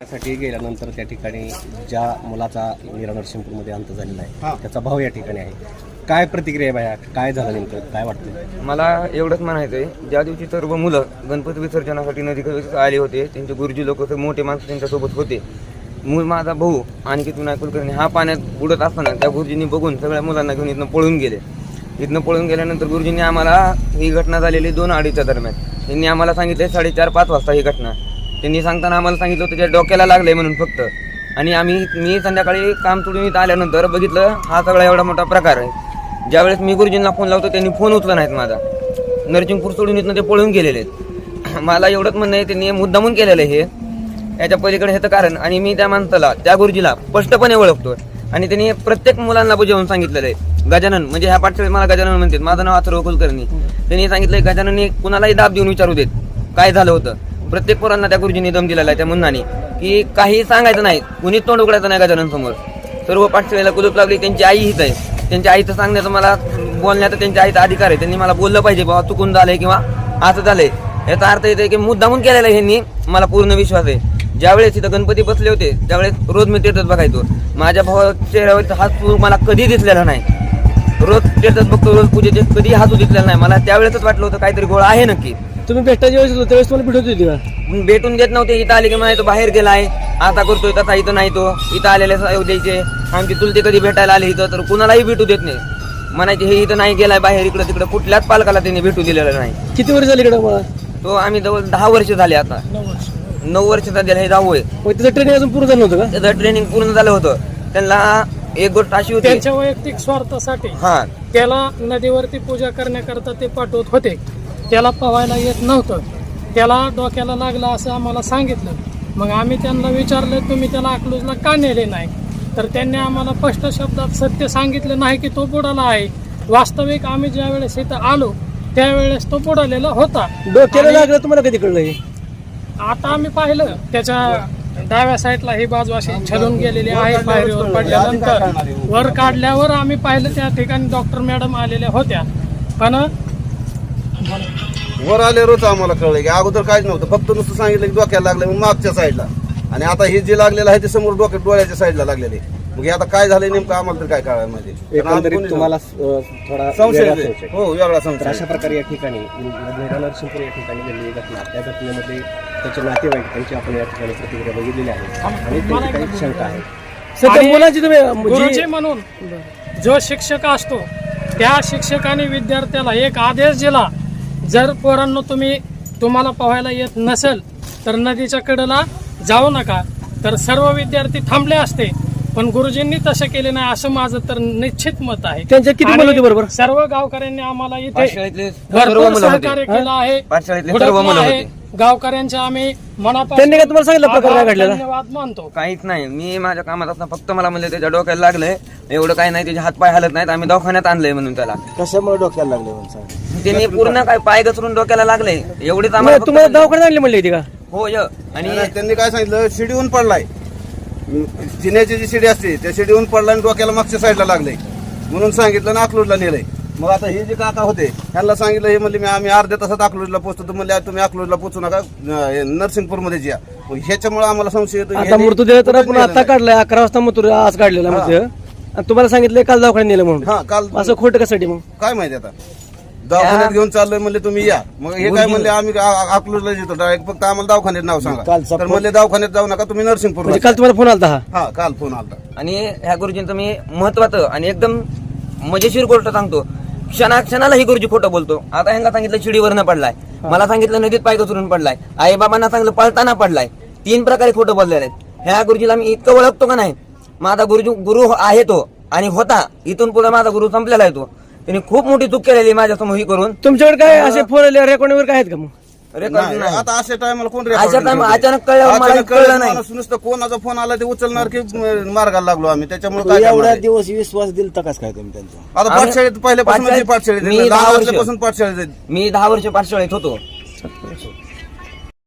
साठी गेल्यानंतर त्या ठिकाणी ज्या मुलाचा मीरा नरसिंहपूरमध्ये अंत झालेला हा. आहे त्याचा भाऊ या ठिकाणी आहे. काय प्रतिक्रिया आहे बाया? काय झालं नेमकं? काय वाटतं मला एवढंच म्हणायचं आहे ज्या दिवशी सर्व मुलं गणपती विसर्जनासाठी नदीकडे आले होते त्यांचे गुरुजी लोक मोठे माणसं त्यांच्यासोबत होते. मूळ माझा भाऊ आणखी विनायक कुलकर्णी हा पाण्यात बुडत असताना त्या गुरुजींनी बघून सगळ्या मुलांना घेऊन इथनं पळून गेले. इथनं पळून गेल्यानंतर गुरुजींनी आम्हाला ही घटना झालेली दोन अडीचच्या दरम्यान. त्यांनी आम्हाला सांगितले साडेचार पाच वाजता ही घटना. त्यांनी सांगताना आम्हाला सांगितलं त्याच्या डोक्याला लागले म्हणून फक्त. आणि आम्ही मी संध्याकाळी काम सोडून इथं आल्यानंतर बघितलं हा सगळा एवढा मोठा प्रकार आहे. ज्यावेळेस मी गुरुजींना फोन लावतो त्यांनी फोन उचला नाहीत माझा. नरसिंगपूर सोडून इथनं ते पळून गेलेले आहेत. मला एवढंच म्हणणं आहे त्यांनी मुद्दामून केलेलं आहे हे. याच्या पलीकडे हे तर कारण आणि मी त्या माणसाला त्या गुरुजीला स्पष्टपणे ओळखतो आणि त्यांनी प्रत्येक मुलांना बुजवून सांगितलेलं आहे. गजानन म्हणजे ह्या पाठशाळेत मला गजानन म्हणतात. माझं नाव अथर्व कुलकर्णी. त्यांनी सांगितलंय गजाननने कुणालाही दाब देऊन विचारू देत. काय झालं होतं? प्रत्येक पोरांना त्या गुरुजींनी दम दिलेला आहे त्या मुन्नाने. की काही सांगायचं नाही. कुणीच तोंड उघडायचं नाही गजाननसमोर सर्व पाठशाळेला कुलूप लागली. त्यांची आई हीच आहे. त्यांच्या आईचं सांगण्याचं मला बोलण्याचा त्यांच्या आईचा अधिकार आहे. त्यांनी मला बोललं पाहिजे बाबा चुकून झालंय किंवा असं झालंय. याचा अर्थ येतो की मुद्दामून केलेला आहे ह्यांनी. मला पूर्ण विश्वास आहे. ज्यावेळेस इथं गणपती बसले होते त्यावेळेस रोज मी तीर्थच बघायचो. माझ्या भावा चेहऱ्यावरचा हात मला कधी दिसलेला नाही. रोज तीर्थच बघतो रोज पूजेचे कधी हात दिसलेला नाही. मला त्यावेळेसच वाटलं होतं काहीतरी गोळा आहे नक्की. तुम्ही भेटायच्या वेळेस होतो त्यावेळेस तुम्हाला भेटत होती का? मग भेटून देत नव्हते इथं आले की म्हणायचो बाहेर गेलाय. आता करतोय तसा इथं नाही तो. इथं आलेले द्यायचे. आमची चुलते कधी भेटायला आले इथं तर कुणालाही भेटू देत नाही. म्हणायचे हे इथं नाही गेलाय बाहेर इकडं तिकडं कुठल्याच पालकाला त्यांनी भेटू दिलेलं नाही. किती वर्ष झाली इकडे मला तो आम्ही जवळ दहा वर्ष झाले आता. नऊ वर्ष. झाले हे दहावं आहे. मग तिचं ट्रेनिंग अजून पूर्ण झालं नव्हतं का? त्याचं ट्रेनिंग पूर्ण झालं होतं. त्यांना एक गोष्ट अशी होती. त्यांच्या वैयक्तिक स्वार्थासाठी हा. त्याला नदीवरती पूजा करण्याकरता ते पाठवत होते. त्याला पवायला येत नव्हतं. त्याला डोक्याला लागलं असं आम्हाला सांगितलं. मग आम्ही त्यांना विचारलं तुम्ही त्याला अकलूजला का नेले नाही? तर त्यांनी आम्हाला स्पष्ट शब्दात सत्य सांगितलं नाही की तो बुडाला आहे. वास्तविक आम्ही ज्या वेळेस इथं आलो त्यावेळेस तो बुडालेला होता. डोक्याला लागलं तुम्हाला कधी कळलं हे? आता आम्ही पाहिलं त्याच्या डाव्या साईडला ही बाजू अशी छलून गेलेली आहे पायरीवर पडल्यानंतर. वर काढल्यावर आम्ही पाहिलं त्या ठिकाणी डॉक्टर मॅडम आलेल्या होत्या. पण वर आल्यावरच आम्हाला कळलं की अगोदर काहीच नव्हतं. फक्त नुसतं सांगितलं की डोक्याला लागलं मग मागच्या साईडला आणि आता हे जे लागलेलं आहे ते समोर डोक्यात डोळ्याच्या साईडला लागलेले मग हे आता काय झालंय नेमकं आम्हाला तर काय कळायला माहिती एकंदरीत तुम्हाला अं, थोडा संशय. हो वेगळा तर संशय अशा प्रकारे या ठिकाणी मीरा नरसिंहपूर या ठिकाणी घडलेली घटना त्या घटनेमध्ये त्याचे नातेवाईक त्यांची आपण या ठिकाणी प्रतिक्रिया बघितलेली आहे. आणि त्यांची काही शंका आहे आणि मुलांची तुम्ही गुरुजी जी- म्हणून जो शिक्षक असतो त्या शिक्षकाने विद्यार्थ्याला एक आदेश दिला जर पोरांनो तुम्ही तुम्हाला पोहायला येत नसेल तर नदीच्या कडेला जाऊ नका. तर सर्व विद्यार्थी थांबले असते पण गुरुजींनी तसं केले नाही असं माझं तर निश्चित मत आहे. त्यांच्या किती मुलं होती बरोबर? सर्व गावकऱ्यांनी आम्हाला इथे भरपूर सहकार्य केलं आहे. पाठशाळेतले सर्व हुडकलं मुलं आहे. होते गावकऱ्यांचे आम्ही मनापासून त्यांनी काय तुम्हाला सांगितलं प्रकार काय आभार, घडलेला? धन्यवाद मानतो. काहीच नाही. मी माझ्या कामात असताना फक्त मला म्हणले त्याच्या डोक्याला लागलंय. एवढं काही नाही त्याचे हातपाय हलत नाहीत. आम्ही दवाखान्यात आणलंय म्हणून त्याला. कशामुळे डोक्याला लागले म्हणून सांग? त्यांनी पूर्ण काय पाय घसरून डोक्याला लागले एवढीच नाही, आम्हाला फक्त तुम्हाला. दवाखान्यात आणली म्हणली होती का? हो य. आणि आणि त्यांनी काय सांगितलं? शिडीहून पडलाय. जिन्याची जी शिडी असते त्या शिडीहून पडला आणि डोक्याला मागच्या साईडला लागलंय. म्हणून सांगितलं ना अकलूजला नेलंय. मग आता हे जे काका होते त्यांना सांगितलं हे म्हणले मी आम्ही अर्ध्या तासात अकलूजला पोहोचतो. तर म्हणले तुम्ही अकलूजला पोहोचू नका. नरसिंगपूरमध्ये या. मग ह्याच्यामुळे आम्हाला संशय येतो आता ह्यांनी मृतदेह तर आपण आता काढलाय अकरा वाजता मृतदेह आज काढलेला मृतदेह आणि तुम्हाला सांगितलं काल दवाखान्यात नेलं. हा म्हणून काल असं खोटं कशासाठी मग? काय माहिती आता? दवाखान्यात घेऊन चाललोय म्हणले तुम्ही या. मग हे काय म्हणले आम्ही अकलूजला येतो डायरेक्ट फक्त आम्हाला दवाखान्यात नाव सांगा. तर म्हणले दवाखान्यात जाऊ नका तुम्ही नरसिंगपूर म्हणजे काल तुम्हाला फोन आलता हा? हा काल फोन आलता. आणि ह्या गुरुजींचं मी महत्वाचं आणि एकदम मजेशीर गोष्ट सांगतो. क्षणा क्षणाला ही गुरुजी खोटं बोलतो. आता ह्यांना सांगितलं शिडीवरनं पडलाय. मला सांगितलं नदीत पाय घसरून पडलाय. आई बाबांना सांगितलं पळताना पडलाय. तीन प्रकारे खोटं बोललेले आहेत. ह्या गुरुजीला मी इतकं ओळखतो का नाही? माझा गुरुजी गुरु आहे तो आणि होता. इथून पुढे माझा गुरु संपलेला आहे तो. त्यांनी खूप मोठी चूक केलेली माझ्यासमोर ही करून. तुमच्याकडे काय असे फोन रेकॉर्ड वगैरे काय आहेत का मग? रेकॉर्ड नाही, नाही आता अशा टायमाला कोण अशा time-? अचानक कळल्यावर मला अचानक कळलं नाही. माणूस नुसतं कोणाचा फोन आला ते उचलणार की म- मार्गाला लागलो आम्ही त्याच्यामुळे काय आहे? दिवस विश्वास कस काय तुम्ही त्यांचा आता आम्ही- पाठशाळेत पहिल्यापासून पाठशाळेत- पाठशाळेत मी लहान दहा वर्ष- असल्यापासून पाठशाळेत. मी दहा वर्ष पाठशाळेत होतो